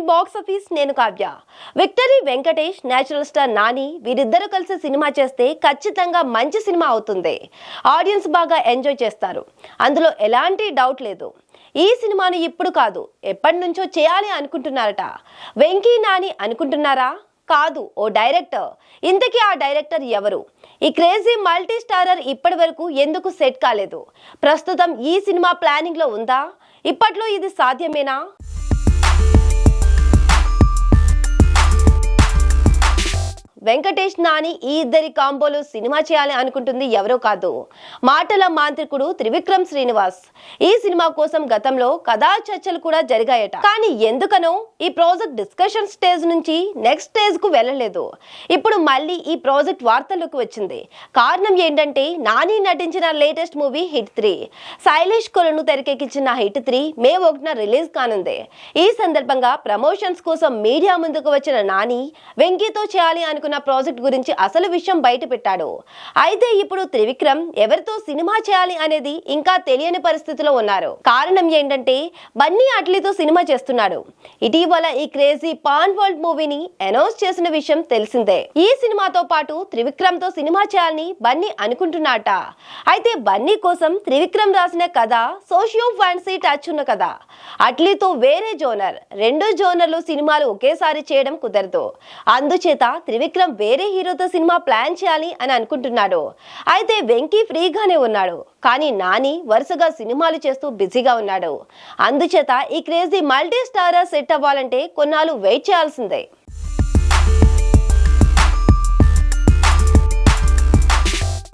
In box office నేను Kavya. Victory Venkatesh natural star Nani వీరిద్దరూ కలిసి సినిమా చేస్తే ఖచ్చితంగా మంచి సినిమా అవుతుంది. ఆడియన్స్ బాగా ఎంజాయ్ చేస్తారు. అందులో ఎలాంటి డౌట్ లేదు. ఈ సినిమాను ఇప్పుడు కాదు ఎప్పటి నుంచో చేయాలి అనుకుంటున్నారట. వెంకీ నాని అనుకుంటున్నారా? కాదు ఓ డైరెక్టర్. ఇంతకీ ఆ డైరెక్టర్ ఎవరు? ఈ క్రేజీ మల్టీ స్టారర్ ఇప్పటి వరకు ఎందుకు సెట్ కాలేదు? ప్రస్తుతం ఈ సినిమా ప్లానింగ్లో ఉందా? ఇప్పట్లో ఇది సాధ్యమేనా? వెంకటేష్ నాని ఈ ఇద్దరి కాంబోలో సినిమా చేయాలి అనుకుంటుంది ఎవరో కాదు. మాటల మాంత్రికుడు త్రివిక్రమ్ శ్రీనివాస్. ఈ సినిమా కోసం గతంలో కథా చర్చలు కూడా జరిగాయట. కానీ ఎందుకనో ఈ ప్రాజెక్ట్ డిస్కషన్ స్టేజ్ నుంచి నెక్స్ట్ స్టేజ్కు వెళ్ళలేదు. ఇప్పుడు మళ్ళీ ఈ ప్రాజెక్ట్ వార్తల్లోకి వచ్చింది. కారణం ఏంటంటే నాని నటించిన latest movie hit three. Sailesh Kolanu తెరకెక్కించిన హిట్ త్రీ మే ఒకటిన రిలీజ్ కానుంది. ఈ సందర్భంగా ప్రమోషన్స్ కోసం మీడియా ముందుకు వచ్చిన నాని వెంకీతో చేయాలి అనుకున్న ప్రాజెక్ట్ గురించి అసలు విషయం బయట పెట్టాడు. అయితే ఇప్పుడు త్రివిక్రమ్ ఎవరితో సినిమా చేయాలి అనేది ఇంకా తెలియని పరిస్థితిలో ఉన్నారు. కారణం ఏంటంటే బన్నీ అట్లీతో సినిమా చేస్తున్నాడు. ఇటీవల ఈ క్రేజీ పాన్ వరల్డ్ మూవీని అనౌన్స్ చేసిన విషయం తెలిసిందే. ఈ సినిమాతో పాటు త్రివిక్రమ్తో సినిమా చేయాలని బన్నీ అనుకుంటున్నాట. అయితే బన్నీ కోసం త్రివిక్రమ్ రాసిన కథ సోషియో ఫ్యాన్సీ టచ్ ఉన్న కథ. అట్లీతో వేరే జోనర్ రెండు జోనర్లు సినిమాలు ఒకేసారి చేయడం కుదరదు. అందుచేత త్రివిక్రమ్ వేరే హీరోతో సినిమా ప్లాన్ చేయాలి అని అనుకుంటున్నాడు. అయితే వెంకీ ఫ్రీగానే ఉన్నాడు. కానీ నాని వరుసగా సినిమాలు చేస్తూ బిజీగా ఉన్నాడు. అందుచేత ఈ క్రేజీ మల్టీ స్టారర్ సెట్ అవ్వాలంటే కొన్నాళ్ళు వెయిట్ చేయాల్సిందే.